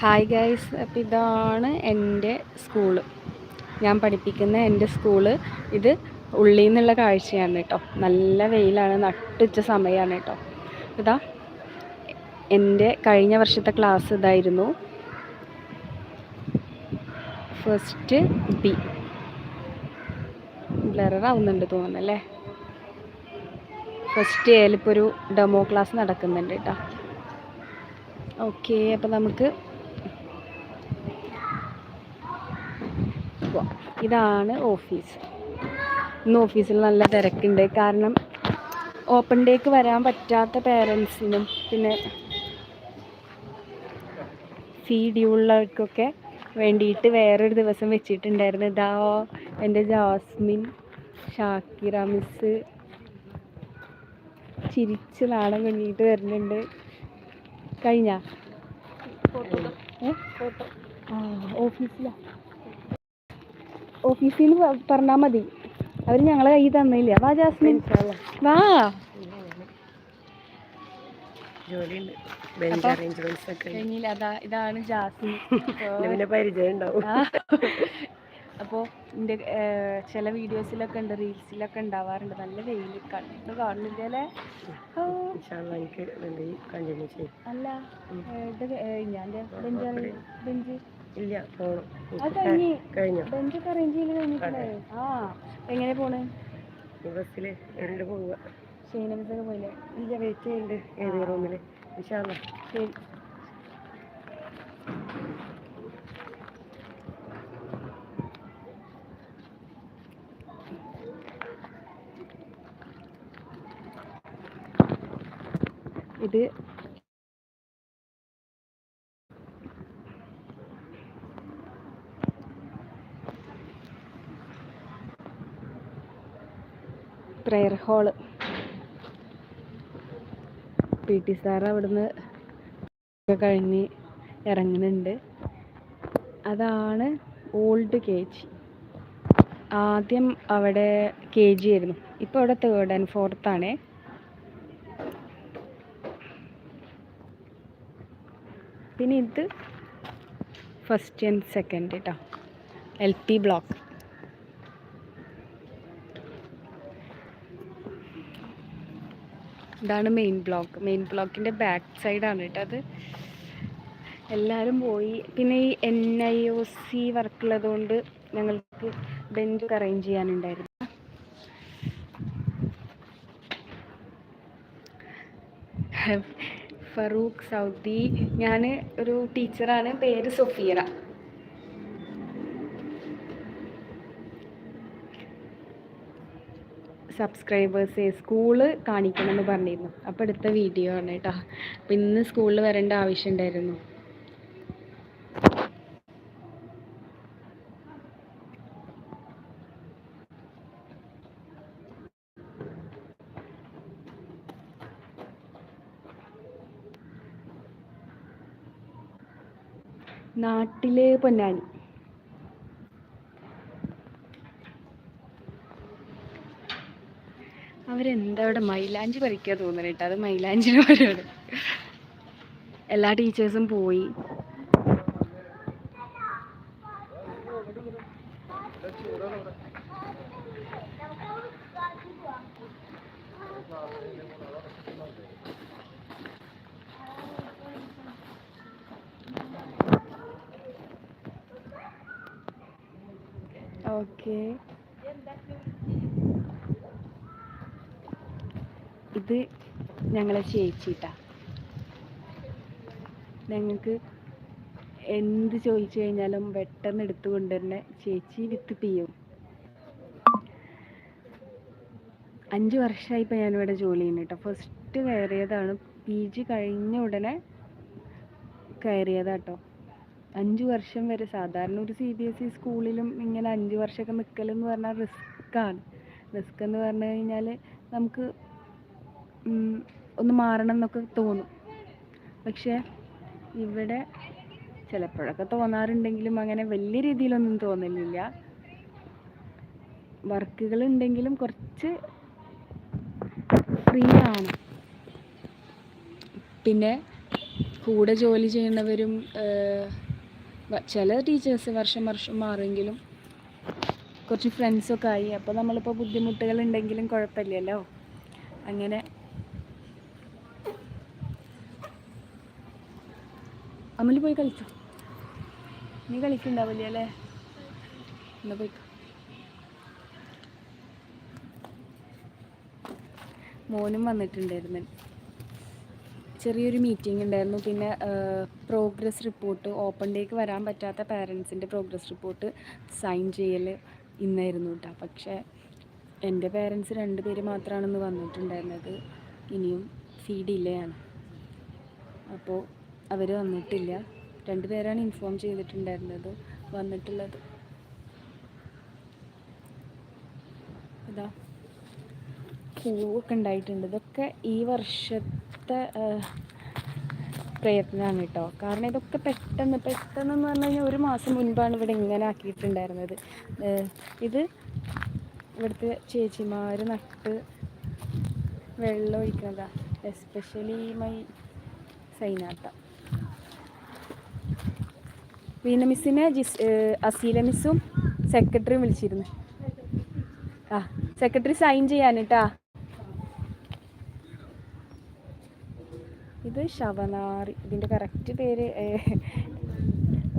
Hi guys അപ്പോൾ ഇതാണ് എന്റെ സ്കൂൾ ഞാൻ പഠിപ്പിക്കുന്ന എന്റെ സ്കൂൾ ഇത് ഉള്ളിൽ നിന്നുള്ള കാഴ്ചയാണ് കേട്ടോ. നല്ല വെയിലാണ് നട്ടുച്ച സമയമാണ് കേട്ടോ. ഇതാ എന്റെ കഴിഞ്ഞ വർഷത്തെ ക്ലാസ് ഇതായിരുന്നു. ഫസ്റ്റ് ബി ബ്ലറാവുന്നുണ്ട് തോന്നുന്നല്ലേ? ഫസ്റ്റ് എയിൽ ഒരു ഡെമോ ക്ലാസ് നടക്കുന്നുണ്ട് കേട്ടോ. ഓക്കെ അപ്പോൾ നമുക്ക് പോവാം. ഇതാണ് ഓഫീസ്. ഇന്ന് ഓഫീസിൽ നല്ല തിരക്കുണ്ട്. കാരണം ഓപ്പൺ ഡേക്ക് വരാൻ പറ്റാത്ത പേരൻസിനും പിന്നെ ഫീ ഡ്യൂ ഉള്ളവർക്കൊക്കെ വേണ്ടിയിട്ട് വേറൊരു ദിവസം വെച്ചിട്ടുണ്ടായിരുന്നു. ഇതാ എന്റെ ജാസ്മിൻ ഷാക്കിറ മിസ് ചിരിച്ച് നാണം കൊണ്ടിട്ട് വരുന്നുണ്ട്. കഴിഞ്ഞ? ഓഫീസിലാണ് ഓഫീസിലാ. ഓഫീസിൽ നിന്ന് പറഞ്ഞാൽ മതി. അവർ ഞങ്ങളെ കയ്യിൽ തന്നില്ല. വാ ജാസ്മിൻ. വാ. ഇതാണ് ജാസ്മിൻ. അപ്പോൾ എന്റെ ചില വീഡിയോസിലൊക്കെ ഉണ്ട്. റീൽസിലൊക്കെ ഉണ്ടാവാറുണ്ട്. നല്ല വെയിൽ കണ്ടു കാണുന്നില്ലേ അല്ലേ? ഇത് ഞാൻ ബെഞ്ച് ബെഞ്ച് ഇല്ല പോണം. കഴിഞ്ഞ് എങ്ങനെ പോണേ? ബസ്സിൽ രണ്ട് പോവുക. പോയില്ലേ? ഇല്ല വെയിറ്റ് ചെയ്യുന്നുണ്ട് ഏത് റൂമിൽ വിശാല ശരി. ഇത് prayer hall P T sir അവിടുന്ന് ഒക്കെ കഴിഞ്ഞ് ഇറങ്ങുന്നുണ്ട്. അതാണ് ഓൾഡ് കെ ജി. ആദ്യം അവിടെ കെ ജി ആയിരുന്നു. ഇപ്പോൾ അവിടെ തേർഡ് ആൻഡ് ഫോർത്ത് ആണേ. പിന്നെ ഇത് ഫസ്റ്റ് ആൻഡ് സെക്കൻഡ് കേട്ടോ എൽ പി ബ്ലോക്ക് ഇതാണ് മെയിൻ ബ്ലോക്ക് മെയിൻ ബ്ലോക്കിന്റെ ബാക്ക് സൈഡാണ് കേട്ടോ അത്. എല്ലാവരും പോയി. പിന്നെ ഈ എൻ ഐ ഒ സി വർക്കുള്ളതുകൊണ്ട് ഞങ്ങൾക്ക് ബെഞ്ച് അറേഞ്ച് ചെയ്യാനുണ്ടായിരുന്നു. ഫറൂഖ് സൗദി. ഞാൻ ഒരു ടീച്ചറാണ് പേര് സൊഫീറ സബ്സ്ക്രൈബേഴ്സ് സ്കൂൾ കാണിക്കണം എന്ന് പറഞ്ഞിരുന്നു. അപ്പോൾ എടുത്ത വീഡിയോ ആണ് കേട്ടോ അപ്പം ഇന്ന് സ്കൂളിൽ വരേണ്ട ആവശ്യമുണ്ടായിരുന്നു നാട്ടിലെ പൊന്നാനി. അവരെന്താ അവിടെ മൈലാഞ്ചി പറിക്കുക തോന്നണ കേട്ടോ അത് മൈലാഞ്ചിന് പരിപാടി എല്ലാ ടീച്ചേഴ്സും പോയി. ഓക്കെ. ഇത് ഞങ്ങളെ ചേച്ചിട്ടാ. ഞങ്ങൾക്ക് എന്ത് ചോദിച്ചു കഴിഞ്ഞാലും പെട്ടെന്ന് എടുത്തു കൊണ്ടുവരുന്ന ചേച്ചി വിത്ത് പിയും അഞ്ച് വർഷമായി ഞാൻ ഞാനിവിടെ ജോലി ചെയ്യുന്നു കേട്ടോ ഫസ്റ്റ് കയറിയതാണ്. പി ജി കഴിഞ്ഞ ഉടനെ കയറിയതാട്ടോ. അഞ്ച് വർഷം വരെ സാധാരണ ഒരു സി ബി എസ് ഇ സ്കൂളിലും ഇങ്ങനെ അഞ്ച് വർഷമൊക്കെ നിൽക്കലെന്ന് പറഞ്ഞാൽ റിസ്ക്കാണ് റിസ്ക് എന്ന് പറഞ്ഞു കഴിഞ്ഞാൽ നമുക്ക് ഒന്ന് മാറണം എന്നൊക്കെ തോന്നും. പക്ഷേ ഇവിടെ ചിലപ്പോഴൊക്കെ തോന്നാറുണ്ടെങ്കിലും അങ്ങനെ വലിയ രീതിയിലൊന്നും തോന്നലില്ല. വർക്കുകൾ ഉണ്ടെങ്കിലും കുറച്ച് ഫ്രീ ആണ്. പിന്നെ കൂടെ ജോലി ചെയ്യുന്നവരും ചില ടീച്ചേഴ്സ് വർഷം വർഷം മാറുമെങ്കിലും കുറച്ച് ഫ്രണ്ട്സൊക്കെ ആയി. അപ്പോൾ നമ്മളിപ്പോൾ ബുദ്ധിമുട്ടുകൾ ഉണ്ടെങ്കിലും കുഴപ്പമില്ലല്ലോ. അങ്ങനെ അമൽ പോയി കളിച്ചു? നീ കളിക്കണ്ടാവില്ല അല്ലേ? എന്നാ പോയിക്കോ മോനും വന്നിട്ടുണ്ടായിരുന്നു. ചെറിയൊരു മീറ്റിംഗ് ഉണ്ടായിരുന്നു. പിന്നെ പ്രോഗ്രസ് റിപ്പോർട്ട് ഓപ്പൺ ഡേക്ക് വരാൻ പറ്റാത്ത പാരൻസിന്റെ പ്രോഗ്രസ് റിപ്പോർട്ട് സൈൻ ചെയ്യൽ ഇന്നായിരുന്നു കേട്ടോ പക്ഷേ എന്റെ പേരൻസ് രണ്ട് പേര് മാത്രമാണെന്ന് വന്നിട്ടുണ്ടായിരുന്നത്. ഇനിയും ഫീഡ് ഇല്ലയാണ് അപ്പോൾ അവർ വന്നിട്ടില്ല. രണ്ട് പേരാണ് ഇൻഫോം ചെയ്തിട്ടുണ്ടായിരുന്നത്. വന്നിട്ടുള്ളത്. ഇതാ. പൂവൊക്കെ ഉണ്ടായിട്ടുണ്ട്. ഇതൊക്കെ ഈ വർഷത്തെ പ്രയത്നമാണ് കേട്ടോ. കാരണം ഇതൊക്കെ പെട്ടെന്ന് പെട്ടെന്ന് എന്ന് പറഞ്ഞു കഴിഞ്ഞാൽ ഒരു മാസം മുൻപാണ് ഇവിടെ ഇങ്ങനെ ആക്കിയിട്ടുണ്ടായിരുന്നത്. ഇത് ഇവിടുത്തെ ചേച്ചിമാർ നട്ട് വെള്ളം ഒഴിക്കുന്നതാണ് എസ്പെഷ്യലി മൈ സൈനാട്ട വീണ മിസ്സിനെ ജിസ് അസീല മിസ്സും സെക്രട്ടറിയും വിളിച്ചിരുന്നു. ആ സെക്രട്ടറി സൈൻ ചെയ്യാൻ കേട്ടാ ഇത് ശവനാറി ഇതിന്റെ കറക്റ്റ് പേര്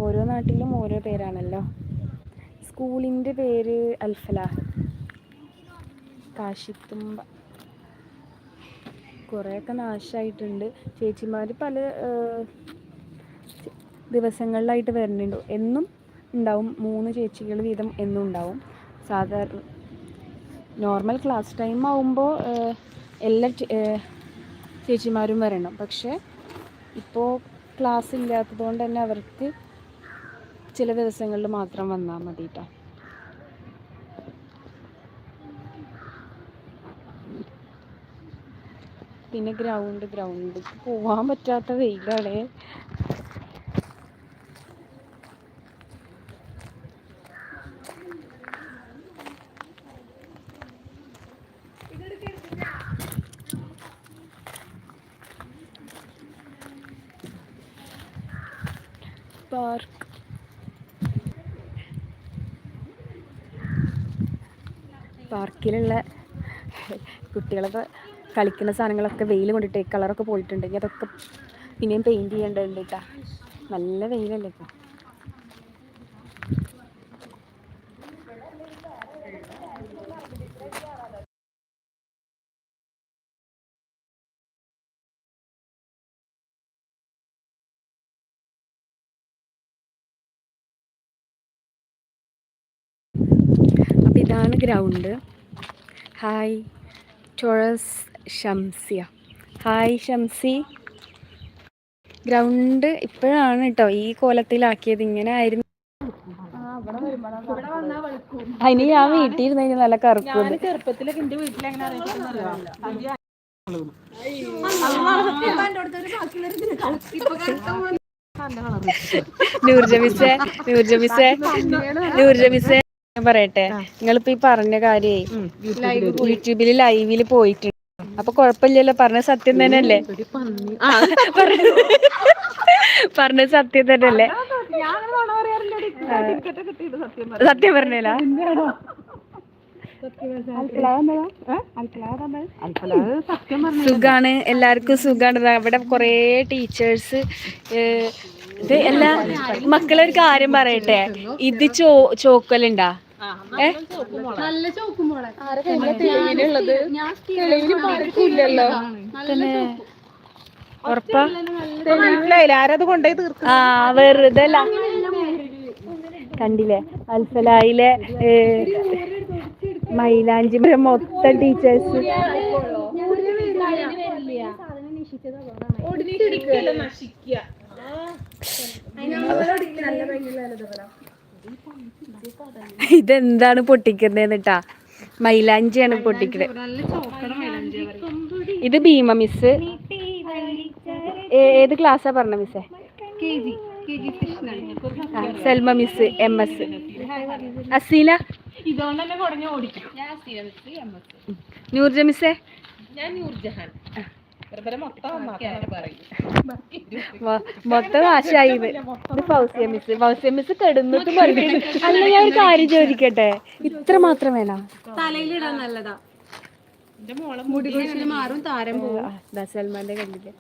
ഓരോ നാട്ടിലും ഓരോ പേരാണല്ലോ. സ്കൂളിന്റെ പേര് അൽഫല. കാശിത്തുമ്പ. കുറേയൊക്കെ നാശമായിട്ടുണ്ട് ചേച്ചിമാർ പല ദിവസങ്ങളിലായിട്ട് വരുന്നുണ്ട്. എന്നും ഉണ്ടാവും. മൂന്ന് ചേച്ചികൾ വീതം എന്നും ഉണ്ടാവും. സാധാരണ നോർമൽ ക്ലാസ് ടൈം ആവുമ്പോൾ എല്ലാ ചേച്ചിമാരും വരണം. പക്ഷേ ഇപ്പോൾ ക്ലാസ് ഇല്ലാത്തതുകൊണ്ട് തന്നെ അവർക്ക് ചില ദിവസങ്ങളിൽ മാത്രം വന്നാൽ മതി പിന്നെ ഗ്രൗണ്ട് ഗ്രൗണ്ട് പോവാൻ പറ്റാത്ത വെയിലാണ്. പാർക്ക്. പാർക്കിലുള്ള കുട്ടികളൊക്കെ കളിക്കുന്ന സാധനങ്ങളൊക്കെ വെയിൽ കൊണ്ടിട്ട് കളറൊക്കെ പോയിട്ടുണ്ടെങ്കിൽ അതൊക്കെ പിന്നെയും പെയിന്റ് ചെയ്യേണ്ടതുണ്ട് കേട്ടോ നല്ല വെയിലല്ലേ ഇപ്പോൾ അപ്പോൾ ഇതാണ് ഗ്രൗണ്ട്. ഹായ് ടോറസ് ഷംസിയ. ഹായ് ഷംസി. ഗ്രൗണ്ട് ഇപ്പോഴാണ് കേട്ടോ ഈ കോലത്തിലാക്കിയത്. ഇങ്ങനെ ആയിരുന്നു. അതിന് ഞാൻ വീട്ടിൽ നല്ല കറുപ്പ് നൂർജമിസെ നൂർജമിസെ നൂർജമിസെ. ഞാൻ പറയട്ടെ നിങ്ങളിപ്പോ ഈ പറഞ്ഞ കാര്യേ യൂട്യൂബിൽ ലൈവിൽ പോയിട്ടുണ്ട്. അപ്പൊ കൊഴപ്പില്ലല്ലോ പറഞ്ഞ സത്യം തന്നെയല്ലേ? പറഞ്ഞ സത്യം തന്നെയല്ലേ? സത്യം പറഞ്ഞല്ല സുഖാണ് എല്ലാവർക്കും സുഖാണ്. അവിടെ കൊറേ കുറേ ടീച്ചേഴ്സ് ഇത് എല്ലാ ഒരു കാര്യം പറയട്ടെ ഇത് ചോ ചോക്കലുണ്ടാ ആ വെറുതെ കണ്ടില്ലേ അൽഫലായിലെ മൈലാഞ്ചി മൊത്തം ടീച്ചേഴ്സ് ഇതെന്താണ് പൊട്ടിക്കുന്നതെന്ന് ട്ടാ. മൈലാഞ്ചിയാണ് പൊട്ടിക്കുന്നത് ഇത് ഭീമ മിസ് ഏത് ക്ലാസ്സാ പറഞ്ഞ മിസ്സേ Salma miss M S Aseela ഇതുകൊണ്ട് തന്നെ കുടഞ്ഞു ഓടിക്കും. നൂർജ മിസ്സേ ഞാൻ നൂർജഹാൻ. മൊത്തം ഒന്നാക്കാൻ പറയും മൊത്തം നാശായി. ഇത് ഫൗസിയ മിസ് ഫൗസിയ മിസ് കെടുന്നിട്ട് അല്ല ഞാൻ ഒരു കാര്യം ചോദിക്കട്ടെ? ഇത്ര മാത്രം വേണം. തലയിലിടാൻ നല്ലതാ. മാറും താരം പോവും. ദാ സൽമാന്റെ കണ്ടില്ലേ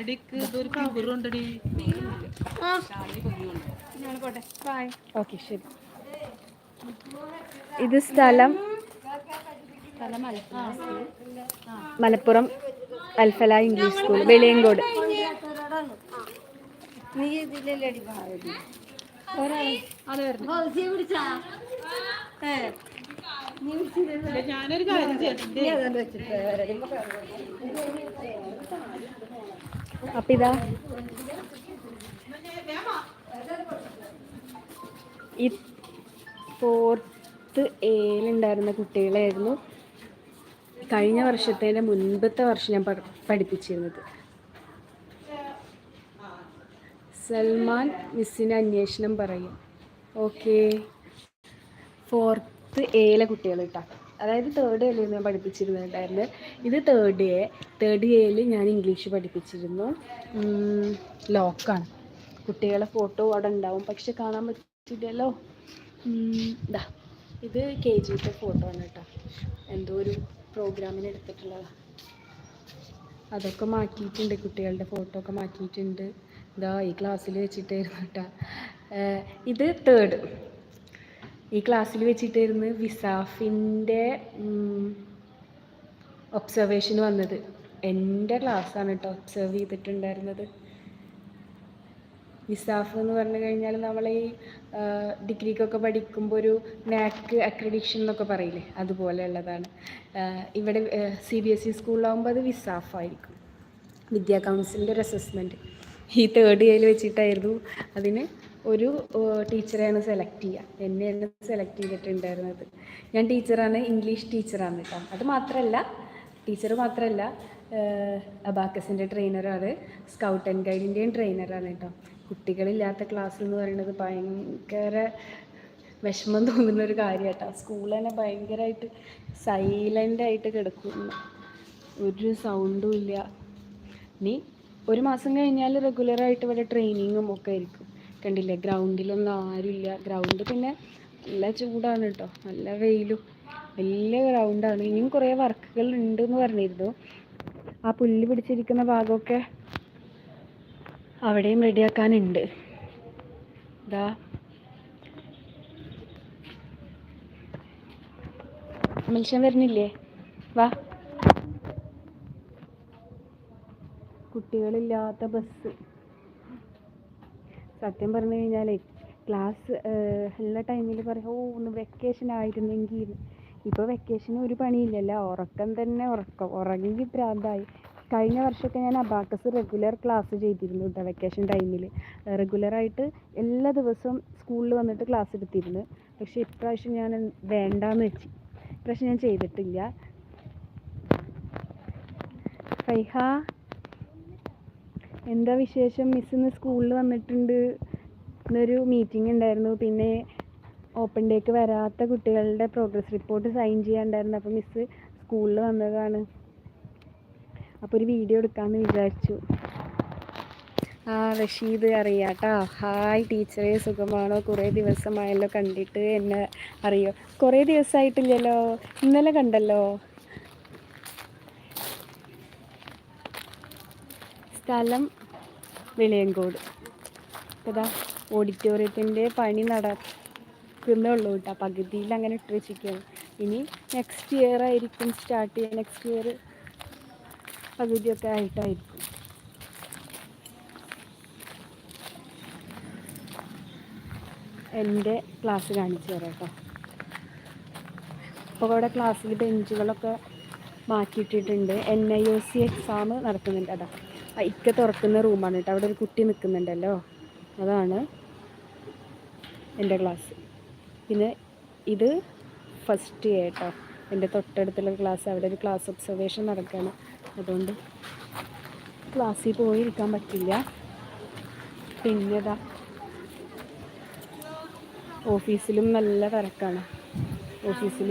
എടിക്ക് ഇതൊരു കവറുണ്ടടി ഓക്കെ ശരി. ഇത് സ്ഥലം. Malappuram Alfala English school Veliyankode. നീ ഇതിലല്ലേ ഭാരതി ഞാനൊരു കാര്യം ചെയ്തിട്ട് അപ്പൊ ഇതാ. ഈ ഫോർത്ത് എയിലുണ്ടായിരുന്ന കുട്ടികളായിരുന്നു കഴിഞ്ഞ വർഷത്തേന്റെ മുൻപത്തെ വർഷം ഞാൻ പഠിപ്പിച്ചിരുന്നത്. സൽമാൻ മിസ്സിന് അന്വേഷണം പറയും. ഓക്കെ. ഫോർത്ത് എയിലെ കുട്ടികൾ കേട്ടോ അതായത് തേർഡ് എയിൽ ഞാൻ പഠിപ്പിച്ചിരുന്നുണ്ടായിരുന്നു ഇത് തേർഡ് എ. തേർഡ് എയിൽ ഞാൻ ഇംഗ്ലീഷ് പഠിപ്പിച്ചിരുന്നു. ലോക്കാണ്. കുട്ടികളെ ഫോട്ടോ അവിടെ ഉണ്ടാവും. പക്ഷെ കാണാൻ പറ്റില്ലല്ലോ. ഇതാ ഇത് കെ ജിയുടെ ഫോട്ടോ ആണ് കേട്ടോ എന്തോ ഒരു പ്രോഗ്രാമിന് എടുത്തിട്ടുള്ളതാണ് അതൊക്കെ മാറ്റിയിട്ടുണ്ട് കുട്ടികളുടെ ഫോട്ടോ ഒക്കെ മാറ്റിയിട്ടുണ്ട്. ഇതാ ഈ ക്ലാസ്സിൽ വെച്ചിട്ടായിരുന്നു കേട്ടോ ഇത് തേർഡ് ഈ ക്ലാസ്സിൽ വെച്ചിട്ടായിരുന്നു വിസാഫിന്റെ ഒബ്സർവേഷൻ വന്നത്. എന്റെ ക്ലാസ്സാണ് കേട്ടോ ഒബ്സർവ് ചെയ്തിട്ടുണ്ടായിരുന്നത്. വിസാഫ് എന്ന് പറഞ്ഞു കഴിഞ്ഞാൽ നമ്മൾ ഈ ഡിഗ്രിക്കൊക്കെ പഠിക്കുമ്പോൾ ഒരു നാക്ക് അക്രഡിഷൻ എന്നൊക്കെ പറയില്ലേ അതുപോലെയുള്ളതാണ്. ഇവിടെ സി ബി എസ് ഇ സ്കൂളിലാകുമ്പോൾ അത് വിസാഫായിരിക്കും. വിദ്യാ കൗൺസിലിന്റെ ഒരു അസസ്മെന്റ് ഈ തേർഡ് ഇയറിൽ വെച്ചിട്ടായിരുന്നു അതിന് ഒരു ടീച്ചറെയാണ് സെലക്ട് ചെയ്യുക എന്നെയാണ് സെലക്ട് ചെയ്തിട്ടുണ്ടായിരുന്നത്. ഞാൻ ടീച്ചറാണ് ഇംഗ്ലീഷ് ടീച്ചറാണ് കേട്ടോ. അത് മാത്രമല്ല ടീച്ചർ മാത്രമല്ല അബാക്കസിന്റെ ട്രെയിനറാണ് സ്കൗട്ട് ആൻഡ് ഗൈഡിന്റെയും ട്രെയിനറാണ് കേട്ടോ. കുട്ടികളില്ലാത്ത ക്ലാസ് എന്ന് പറയുന്നത് ഭയങ്കര വിഷമം തോന്നുന്ന ഒരു കാര്യം കേട്ടോ സ്കൂൾ തന്നെ ഭയങ്കരമായിട്ട് സൈലന്റായിട്ട് കിടക്കുന്നു ഒരു സൗണ്ടും ഇല്ല. ഇനി ഒരു മാസം കഴിഞ്ഞാൽ റെഗുലറായിട്ട് ഇവിടെ ട്രെയിനിങ്ങും ഒക്കെ ആയിരിക്കും. കണ്ടില്ലേ? ഗ്രൗണ്ടിലൊന്നും ആരുമില്ല. ഗ്രൗണ്ട് പിന്നെ നല്ല ചൂടാണ് കേട്ടോ നല്ല വെയിലും. വലിയ ഗ്രൗണ്ടാണ്. ഇനിയും കുറേ വർക്കുകൾ ഉണ്ട് എന്ന് പറഞ്ഞിരുന്നു. ആ പുല്ല് പിടിച്ചിരിക്കുന്ന ഭാഗമൊക്കെ അവിടെയും റെഡിയാക്കാനുണ്ട്. ഇതാ മത്സ്യം വരുന്നില്ലേ? വാ. കുട്ടികളില്ലാത്ത ബസ്. സത്യം പറഞ്ഞു കഴിഞ്ഞാലേ ക്ലാസ് എല്ലാ ടൈമിൽ പറയും ഓ ഒന്ന് വെക്കേഷൻ ആയിരുന്നെങ്കിൽ. ഇപ്പോൾ വെക്കേഷന് ഒരു പണിയില്ലല്ലോ ഉറക്കം തന്നെ ഉറക്കം. ഉറങ്ങി ഭ്രാന്തായി കഴിഞ്ഞ വർഷമൊക്കെ ഞാൻ അബാക്കസ് റെഗുലർ ക്ലാസ് ചെയ്തിരുന്നു കേട്ടോ വെക്കേഷൻ ടൈമിൽ റെഗുലറായിട്ട് എല്ലാ ദിവസവും സ്കൂളിൽ വന്നിട്ട് ക്ലാസ് എടുത്തിരുന്നു. പക്ഷേ ഇപ്രാവശ്യം ഞാൻ വേണ്ടാന്ന് വെച്ചു. ഇപ്രാവശ്യം ഞാൻ ചെയ്തിട്ടില്ല. ഫൈഹ എന്താ വിശേഷം? മിസ് ഇന്ന് സ്കൂളിൽ വന്നിട്ടുണ്ട്. ഇന്നൊരു മീറ്റിംഗ് ഉണ്ടായിരുന്നു. പിന്നെ ഓപ്പൺ ഡേക്ക് വരാത്ത കുട്ടികളുടെ പ്രോഗ്രസ് റിപ്പോർട്ട് സൈൻ ചെയ്യാണ്ടായിരുന്നു അപ്പോൾ മിസ് സ്കൂളിൽ വന്നതാണ്. അപ്പോൾ ഒരു വീഡിയോ എടുക്കാമെന്ന് വിചാരിച്ചു. ആ റഷീദ് അറിയാട്ടാ. ഹായ് ടീച്ചറെ സുഖമാണോ? കുറേ ദിവസമായല്ലോ കണ്ടിട്ട് എന്നെ അറിയോ? കുറേ ദിവസമായിട്ടില്ലല്ലോ ഇന്നലെ കണ്ടല്ലോ. സ്ഥലം വെളിയങ്കോട്. ഇതാ ഓഡിറ്റോറിയത്തിന്റെ പണി നടക്കുന്നേ ഉള്ളൂ കേട്ടോ. പകുതിയിൽ അങ്ങനെ ഇട്ട് വെച്ചിരിക്കുകയാണ്. ഇനി നെക്സ്റ്റ് ഇയർ ആയിരിക്കും സ്റ്റാർട്ട് ചെയ്യുക. നെക്സ്റ്റ് ഇയർ പകുതിയൊക്കെ ആയിട്ടായിരിക്കും. എന്റെ ക്ലാസ് കാണിച്ചു തരാം കേട്ടോ. അപ്പോൾ അവിടെ ക്ലാസ്സിൽ ബെഞ്ചുകളൊക്കെ മാറ്റിയിട്ടിട്ടുണ്ട്. N I O C exam നടക്കുന്നുണ്ട്. അതാ ഇക്ക തുറക്കുന്ന റൂമാണ് കേട്ടോ. അവിടെ ഒരു കുട്ടി നിൽക്കുന്നുണ്ടല്ലോ. അതാണ് എന്റെ ക്ലാസ് പിന്നെ ഇത് ഫസ്റ്റ് കേട്ടോ എന്റെ തൊട്ടടുത്തുള്ള ക്ലാസ് അവിടെ ഒരു ക്ലാസ് ഒബ്സർവേഷൻ നടക്കുകയാണ് അതുകൊണ്ട് ക്ലാസ്സിൽ പോയിരിക്കാൻ പറ്റില്ല. പിന്നെതാ ഓഫീസിലും നല്ല തിരക്കാണ്. ഓഫീസിൽ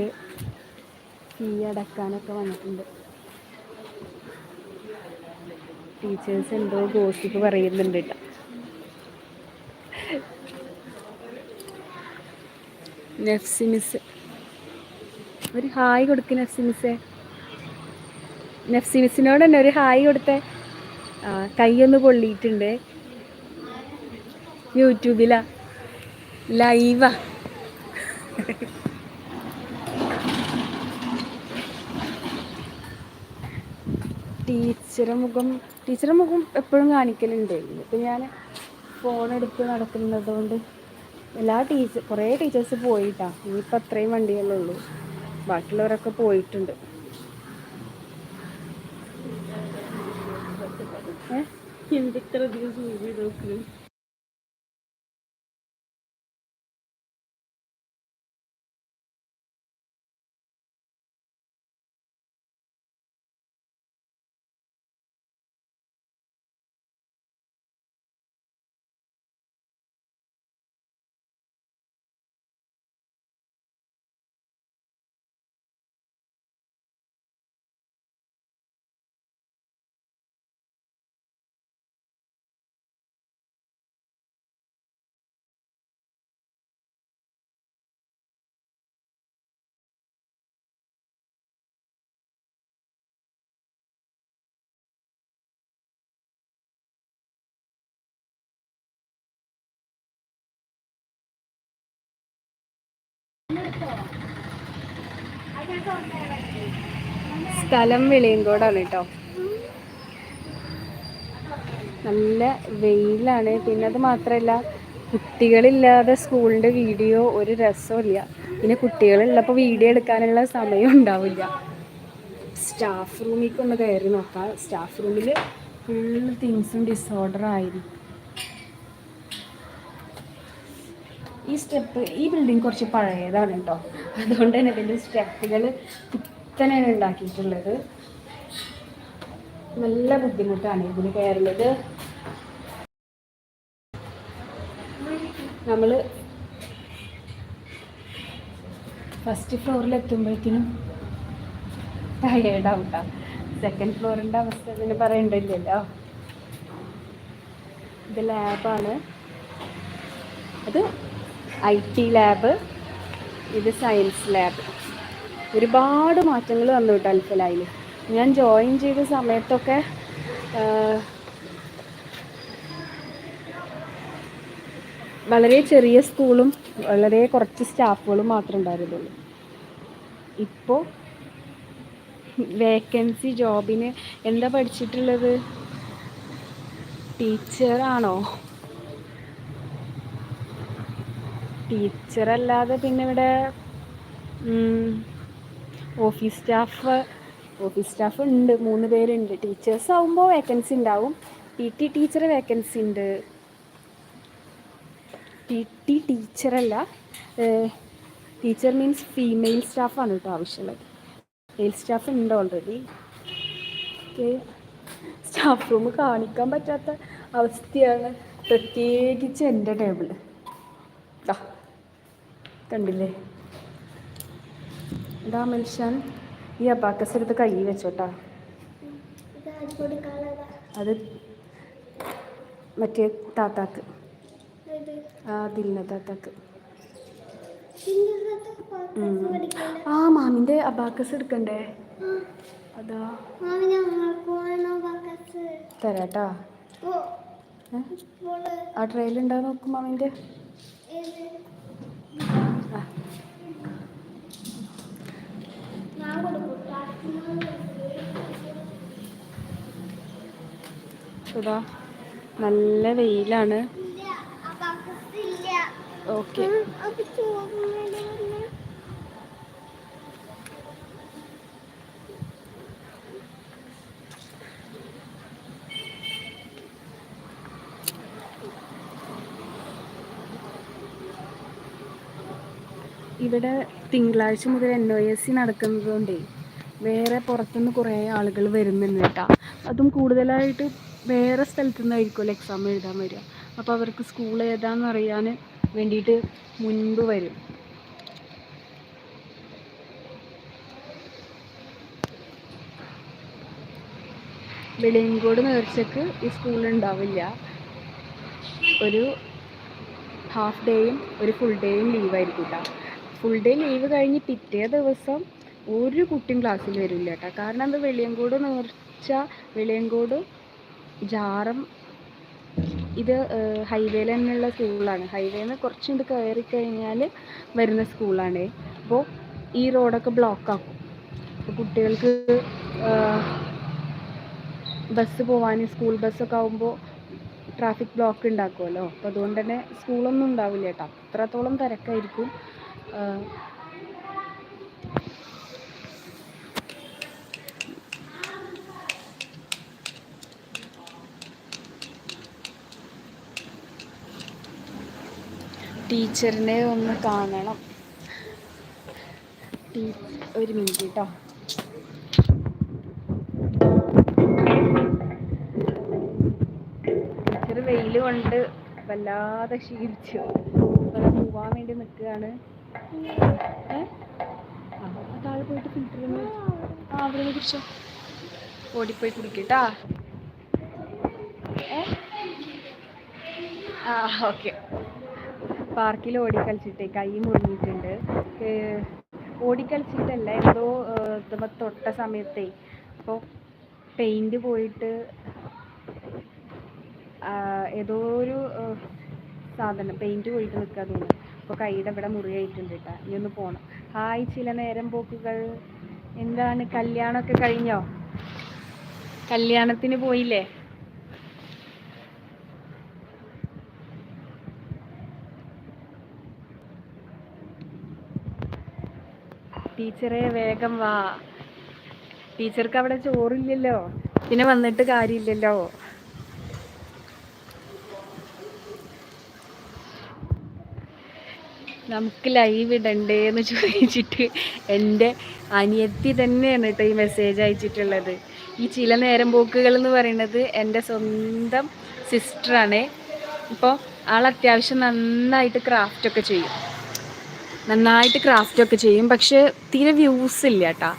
ഫീ അടക്കാനൊക്കെ വന്നിട്ടുണ്ട്. ടീച്ചേഴ്സ് എന്തോ ഗോസിപ്പ് പറയുന്നുണ്ട് കേട്ടോ. നഫ്സി മിസ് ഒരു ഹായ് കൊടുക്ക് നഫ്സി മിസ്സേ നഫ്സി മിസ്സിനോട് തന്നെ ഒരു ഹായ് കൊടുത്തേ. കൈയൊന്ന് പൊള്ളിയിട്ടുണ്ട്. യൂട്യൂബിലാ. ലൈവാ. ടീച്ചറെ മുഖം ടീച്ചറെ മുഖം എപ്പോഴും കാണിക്കലുണ്ട്. ഇപ്പം ഞാൻ ഫോൺ എടുത്ത് നടക്കുന്നത് കൊണ്ട് എല്ലാ ടീച്ചർ കുറേ ടീച്ചേഴ്സ് പോയിട്ടാണ് ഇനിയിപ്പോൾ അത്രയും വണ്ടികളേ ഉള്ളൂ. ബാക്കിയുള്ളവരൊക്കെ പോയിട്ടുണ്ട്. എന്തിത്ര ദിവസം നോക്ക്? സ്ഥലം വെളിയങ്കോടാണ് കേട്ടോ. നല്ല വെയിലാണ്. പിന്നെ അത് മാത്രമല്ല കുട്ടികളില്ലാതെ സ്കൂളിന്റെ വീഡിയോ ഒരു രസമില്ല പിന്നെ കുട്ടികളുള്ളപ്പോൾ വീഡിയോ എടുക്കാനുള്ള സമയം ഉണ്ടാവില്ല. സ്റ്റാഫ് റൂമിലേക്ക് ഒന്ന് കയറി നോക്കാം. സ്റ്റാഫ് റൂമിൽ ഫുൾ തിങ്സും ഡിസോർഡർ ആയിരിക്കും. ഈ സ്റ്റെപ്പ് ഈ ബിൽഡിംഗ് കുറച്ച് പഴയതാണ് കേട്ടോ അതുകൊണ്ട് തന്നെ ഇതിന്റെ സ്റ്റെപ്പുകൾ കുത്തനെയാണ് ഉണ്ടാക്കിയിട്ടുള്ളത്. നല്ല ബുദ്ധിമുട്ടാണ് ഇതിന് കയറുന്നത് നമ്മൾ ഫസ്റ്റ് ഫ്ലോറിൽ എത്തുമ്പോഴത്തേനും ടയേർഡാവും സെക്കൻഡ് ഫ്ലോറിന്റെ അവസ്ഥ പിന്നെ പറയണ്ടില്ലല്ലോ. ഇത് ലാബാണ് അത് ഐ ടി ലാബ് ഇത് സയൻസ് ലാബ്. ഒരുപാട് മാറ്റങ്ങൾ വന്നു കേട്ടോ അൽഫലായിൽ ഞാൻ ജോയിൻ ചെയ്ത സമയത്തൊക്കെ വളരെ ചെറിയ സ്കൂളും വളരെ കുറച്ച് സ്റ്റാഫുകളും മാത്രമേ ഉണ്ടായിരുന്നുള്ളൂ. ഇപ്പോൾ വേക്കൻസി ജോബിന് എന്താ പഠിച്ചിട്ടുള്ളത്? ടീച്ചറാണോ? ടീച്ചറല്ലാതെ പിന്നെ ഇവിടെ ഓഫീസ് സ്റ്റാഫ് ഓഫീസ് സ്റ്റാഫ് ഉണ്ട് മൂന്ന് പേരുണ്ട്. ടീച്ചേഴ്സ് ആവുമ്പോൾ വേക്കൻസി ഉണ്ടാവും. പി ടി ടീച്ചർ വേക്കൻസി ഉണ്ട്. പി ടി ടീച്ചറല്ല ടീച്ചർ മീൻസ് ഫീമെയിൽ സ്റ്റാഫാണ് കേട്ടോ ആവശ്യമുള്ളത്. മെയിൽ സ്റ്റാഫ് ഉണ്ട് ഓൾറെഡി ഓക്കെ. സ്റ്റാഫ് റൂം കാണിക്കാൻ പറ്റാത്ത അവസ്ഥയാണ്. പ്രത്യേകിച്ച് എന്റെ ടേബിൾ. ദാ. കണ്ടില്ലേ? ഇതാ മനുഷ്യൻ. ഈ അബാക്കസ് എടുത്ത് കൈ വെച്ചോട്ടാ. അത് മറ്റേ താത്താക്ക്. ആ ദിൽന താത്താക്ക്. ആ മാമിന്റെ അബാക്കസ് എടുക്കണ്ടേ? അതാ. തരാട്ടാ? ആ ട്രെയിലുണ്ടാ നോക്കും മാമിന്റെ നല്ല വെയിലാണ്. ഓക്കെ ഇവിടെ തിങ്കളാഴ്ച മുതൽ എൻ ഒ എസ് സി നടക്കുന്നത് കൊണ്ടേ വേറെ പുറത്തുനിന്ന് കുറേ ആളുകൾ വരുന്നുണ്ട് കേട്ടോ. അതും കൂടുതലായിട്ട് വേറെ സ്ഥലത്തു നിന്നായിരിക്കുമല്ലോ എക്സാം എഴുതാൻ വരിക. അപ്പോൾ അവർക്ക് സ്കൂൾ ഏതാണെന്ന് അറിയാൻ വേണ്ടിയിട്ട് മുൻപ് വരും. വെളിയങ്കോട് നേർച്ചക്ക് ഈ സ്കൂൾ ഉണ്ടാവില്ല. ഒരു ഹാഫ് ഡേയും ഒരു ഫുൾ ഡേയും ലീവായിരിക്കും കേട്ടോ. ഫുൾ ഡേ ലീവ് കഴിഞ്ഞ് പിറ്റേ ദിവസം ഒരു കുട്ടിയും ക്ലാസ്സിൽ വരില്ല കേട്ടോ. കാരണം അത് വെളിയങ്കോട് നേർച്ച വെളിയങ്കോട് ജാറം ഇത് ഹൈവേയിൽ തന്നെയുള്ള സ്കൂളാണ് ഹൈവേയിൽ നിന്ന് കുറച്ചുകൊണ്ട് കയറി കഴിഞ്ഞാൽ വരുന്ന സ്കൂളാണ് അപ്പോൾ ഈ റോഡൊക്കെ ബ്ലോക്ക് ആക്കും. അപ്പോൾ കുട്ടികൾക്ക് ബസ് പോവാൻ സ്കൂൾ ബസ്സൊക്കെ ആകുമ്പോൾ ട്രാഫിക് ബ്ലോക്ക് ഉണ്ടാക്കുമല്ലോ അപ്പോൾ അതുകൊണ്ട് തന്നെ സ്കൂളൊന്നും ഉണ്ടാവില്ല കേട്ടോ. അത്രത്തോളം തിരക്കായിരിക്കും. ടീച്ചറിനെ ഒന്ന് കാണണം. ഒരു മിനിറ്റ് കേട്ടോ. ടീച്ചർ വെയിൽ കൊണ്ട് വല്ലാതെ അപ്പോൾ പോവാൻ വേണ്ടി നിൽക്കുകയാണ്. താഴെ പോയിട്ട് ഫിൽറ്റർ ആ അവിടെ നിന്ന് കുടിച്ചോ ഓടിപ്പോയി കുടിക്കട്ടാ. ആ ഓക്കെ. പാർക്കിൽ ഓടിക്കളിച്ചിട്ടേ കൈ മുറിഞ്ഞിട്ടുണ്ട്. ഓടി ഓടിക്കളിച്ചിട്ടല്ല എന്തോ തൊട്ട സമയത്തേ അപ്പോൾ പെയിന്റ് പോയിട്ട് ഏതോ ഒരു സാധനം പെയിന്റ് പോയിട്ട് നിൽക്കുക തോന്നുന്നു. അപ്പോൾ കൈയുടെ ഇവിടെ മുറിയായിട്ടുണ്ട് കേട്ടോ ഇനി ഒന്ന് പോകണം ഹായ് ചില നേരം പോക്കുകൾ. എന്താണ്? കല്യാണമൊക്കെ കഴിഞ്ഞോ? കല്യാണത്തിന് പോയില്ലേ? ടീച്ചറെ വേഗം വാ. ടീച്ചർക്ക് അവിടെ ചോറില്ലല്ലോ. പിന്നെ വന്നിട്ട് കാര്യമില്ലല്ലോ. നമുക്ക് ലൈവ് ഇടണ്ടേ എന്ന് ചോദിച്ചിട്ട് എന്റെ അനിയത്തി തന്നെയാണ് കേട്ടോ ഈ മെസ്സേജ് അയച്ചിട്ടുള്ളത്. ഈ ചില നേരം പോക്കുകൾ എന്ന് പറയുന്നത് എന്റെ സ്വന്തം സിസ്റ്ററാണ് ഇപ്പോൾ ആൾ അത്യാവശ്യം നന്നായിട്ട് ക്രാഫ്റ്റൊക്കെ ചെയ്യും. നന്നായിട്ട് ക്രാഫ്റ്റൊക്കെ ചെയ്യും. പക്ഷേ തീരെ വ്യൂസ് ഇല്ല കേട്ടോ.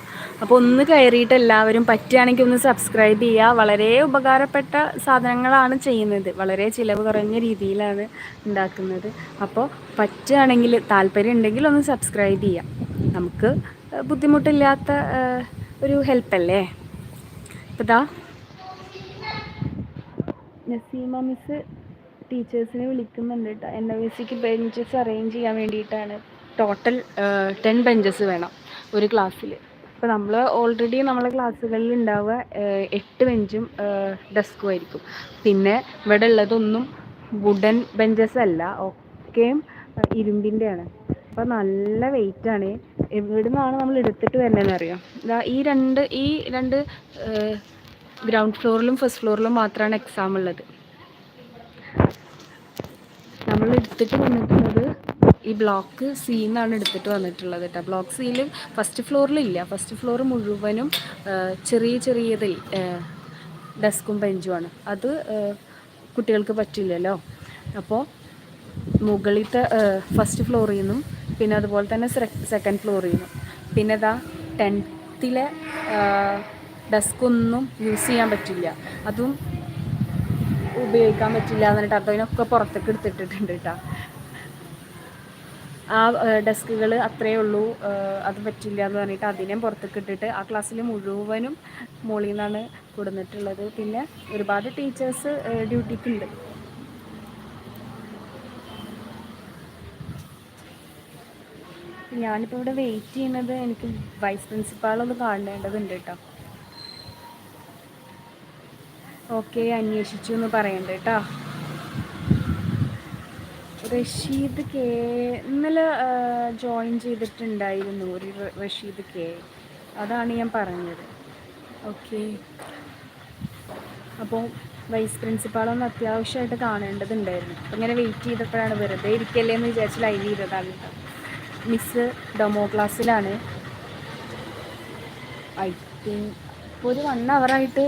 അപ്പോൾ ഒന്ന് കയറിയിട്ട് എല്ലാവരും പറ്റുകയാണെങ്കിൽ ഒന്ന് സബ്സ്ക്രൈബ് ചെയ്യുക. വളരെ ഉപകാരപ്പെട്ട സാധനങ്ങളാണ് ചെയ്യുന്നത്. വളരെ ചിലവ് കുറഞ്ഞ രീതിയിലാണ് ഉണ്ടാക്കുന്നത്. അപ്പോൾ പറ്റുകയാണെങ്കിൽ താല്പര്യം ഉണ്ടെങ്കിൽ ഒന്ന് സബ്സ്ക്രൈബ് ചെയ്യാം നമുക്ക് ബുദ്ധിമുട്ടില്ലാത്ത ഒരു ഹെൽപ്പല്ലേ അപ്പോൾ ഇതാ നസീമ മിസ് ടീച്ചേഴ്സിനെ വിളിക്കുന്നുണ്ട് കേട്ടോ എൻ ഒ സിക്ക് ബെഞ്ചസ് അറേഞ്ച് ചെയ്യാൻ വേണ്ടിയിട്ടാണ്. ടോട്ടൽ ടെൻ ബെഞ്ചസ് വേണം ഒരു ക്ലാസ്സിൽ അപ്പോൾ നമ്മൾ ഓൾറെഡി നമ്മളെ ക്ലാസ്സുകളിൽ ഉണ്ടാവുക എട്ട് ബെഞ്ചും ഡെസ്കും ആയിരിക്കും. പിന്നെ ഇവിടെ ഉള്ളതൊന്നും വുഡൻ ബെഞ്ചസ് അല്ല ഒക്കെയും ഇരുമ്പിന്റെയാണ് അപ്പോൾ നല്ല വെയിറ്റാണ് നിന്നാണ് നമ്മൾ എടുത്തിട്ട് വരുന്നതെന്ന് അറിയാം? ഇതാ ഈ രണ്ട് ഈ രണ്ട് ഗ്രൗണ്ട് ഫ്ലോറിലും ഫസ്റ്റ് ഫ്ലോറിലും മാത്രമാണ് എക്സാം ഉള്ളത്. നമ്മൾ എടുത്തിട്ട് വന്നിട്ടുള്ളത് ഈ ബ്ലോക്ക് സി എന്നാണ് എടുത്തിട്ട് വന്നിട്ടുള്ളത് കേട്ടോ ബ്ലോക്ക് സിയിൽ ഫസ്റ്റ് ഫ്ലോറിലില്ല ഫസ്റ്റ് ഫ്ലോർ മുഴുവനും ചെറിയ ചെറിയതിൽ ഡെസ്കും ബെഞ്ചുമാണ് അത് കുട്ടികൾക്ക് പറ്റില്ലല്ലോ. അപ്പോൾ മുകളിലത്തെ ഫസ്റ്റ് ഫ്ലോറിൽ നിന്നും പിന്നെ അതുപോലെ തന്നെ സെക്കൻഡ് ഫ്ലോറിൽ നിന്നും. പിന്നെ ഇതാ ടെൻത്തിലെ ഡെസ്കൊന്നും യൂസ് ചെയ്യാൻ പറ്റില്ല. അതും ഉപയോഗിക്കാൻ പറ്റില്ല എന്നിട്ട് അതിനൊക്കെ പുറത്തേക്ക് എടുത്തിട്ടിട്ടുണ്ട് കേട്ടോ ആ ഡെസ്കുകൾ അത്രയേ ഉള്ളൂ. അത് പറ്റില്ല എന്ന് പറഞ്ഞിട്ട് അതിനെ പുറത്തേക്ക് ഇട്ടിട്ട് ആ ക്ലാസ്സിൽ മുഴുവനും മുകളിൽ നിന്നാണ് കൊടുന്നിട്ടുള്ളത്. പിന്നെ ഒരുപാട് ടീച്ചേഴ്സ് ഡ്യൂട്ടിക്ക് ഉണ്ട്. ഞാനിപ്പോൾ ഇവിടെ വെയിറ്റ് ചെയ്യുന്നത് എനിക്ക് വൈസ് പ്രിൻസിപ്പാളൊന്ന് കാണേണ്ടതുണ്ട് കേട്ടോ. ഓക്കെ അന്വേഷിച്ചു എന്ന് പറയണ്ട കേട്ടോ. റഷീദ് കെ. ഇന്നലെ ജോയിൻ ചെയ്തിട്ടുണ്ടായിരുന്നു ഒരു റഷീദ് കെ. അതാണ് ഞാൻ പറഞ്ഞത്. ഓക്കെ. അപ്പോൾ വൈസ് പ്രിൻസിപ്പാളൊന്ന് അത്യാവശ്യമായിട്ട് കാണേണ്ടതുണ്ടായിരുന്നു. അപ്പം ഇങ്ങനെ വെയിറ്റ് ചെയ്തപ്പോഴാണ് വെറുതെ ഇരിക്കല്ലേ എന്ന് വിചാരിച്ച് ലൈവ് ചെയ്തതാണ്. മിസ് ഡെമോ ക്ലാസ്സിലാണ് ഐ തിങ്ക് ഒരു വൺ അവറായിട്ട്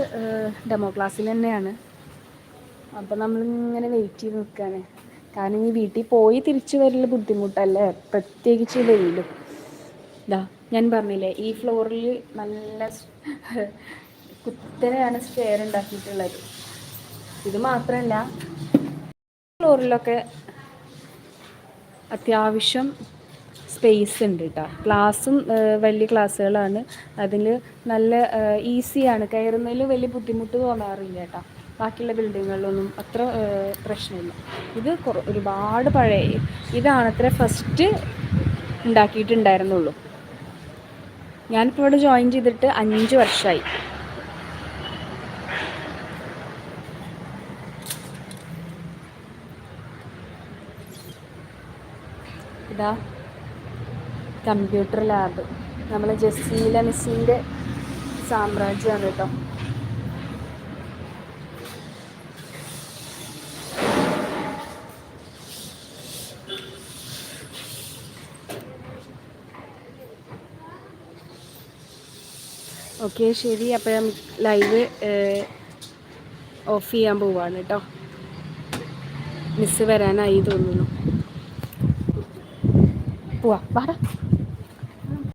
ഡെമോ ക്ലാസ്സിൽ തന്നെയാണ്. അപ്പോൾ നമ്മളിങ്ങനെ വെയിറ്റ് ചെയ്ത് നിൽക്കുകയാണ് കാരണം ഈ വീട്ടിൽ പോയി തിരിച്ചു വരൽ ബുദ്ധിമുട്ടല്ലേ? പ്രത്യേകിച്ച് വെയിലും. ഇതാ ഞാൻ പറഞ്ഞില്ലേ ഈ ഫ്ലോറിൽ നല്ല കുത്തനെയാണ് സ്റ്റെയർ ഉണ്ടാക്കിയിട്ടുള്ളത്. ഇത് മാത്രമല്ല ഫ്ലോറിലൊക്കെ അത്യാവശ്യം സ്പേസ് ഉണ്ട് കേട്ടോ ക്ലാസ്സും വലിയ ക്ലാസ്സുകളാണ് അതിൽ നല്ല ഈസിയാണ്. കയറുന്നതിൽ വലിയ ബുദ്ധിമുട്ട് തോന്നാറില്ല കേട്ടോ ബാക്കിയുള്ള ബിൽഡിങ്ങുകളിലൊന്നും അത്ര പ്രശ്നമില്ല. ഇത് ഒരുപാട് പഴയ ഇതാണ് അത്ര ഫസ്റ്റ് ഉണ്ടാക്കിയിട്ടുണ്ടായിരുന്നുള്ളൂ. ഞാനിപ്പോൾ ഇവിടെ ജോയിൻ ചെയ്തിട്ട് അഞ്ച് വർഷമായി ഇതാ കമ്പ്യൂട്ടർ ലാബ് നമ്മളെ ജസീല മിസ്സിന്റെ സാമ്രാജ്യമാണ് കേട്ടോ. ഓക്കെ ശരി. അപ്പം ലൈവ് ഓഫ് ചെയ്യാൻ പോവാണ് കേട്ടോ മിസ് വരാനായി തോന്നുന്നു. പോവാ വാടാ